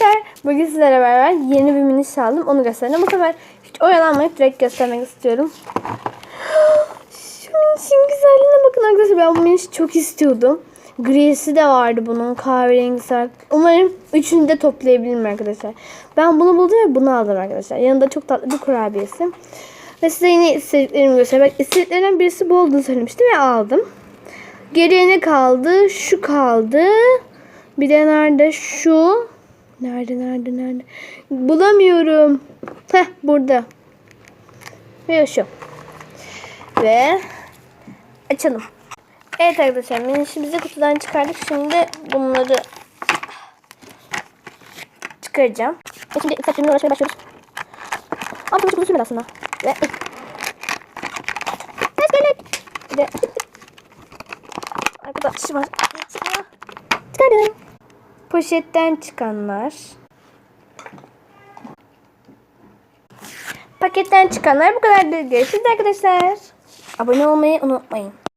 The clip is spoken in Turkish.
arkadaşlar. Bugün sizlere beraber yeni bir miniş aldım. Onu göstereceğim. Bu sefer hiç oyalanmayıp direkt göstermek istiyorum. Şu minişin güzelliğine bakın arkadaşlar. Ben bu minişi çok istiyordum. Grisi de vardı bunun. Kahverengisi var. Umarım üçünü de toplayabilirim arkadaşlar. Ben bunu buldum ve bunu aldım arkadaşlar. Yanında çok tatlı bir kurabiyesi. Ve size yine istediklerimi göstereyim. Bak istediklerinden birisi bu olduğunu söylemiştim ve aldım. Geriye ne kaldı? Şu kaldı. Bir de nerede? Şu. Nerede nerede nerede? Bulamıyorum. Heh burada. Ve şu. Ve açalım. Evet arkadaşlar minişimizi kutudan çıkardık. Şimdi bunları çıkaracağım. Ve şimdi saçlarımla uğraşmaya başlıyoruz. Ama çok uzun sürmedi aslında. Ve Ses gelin. Bir de Arkadaş var. Çıkardım. Poşetten çıkanlar. Paketten çıkanlar bu kadar. Görüşürüz arkadaşlar. Abone olmayı unutmayın.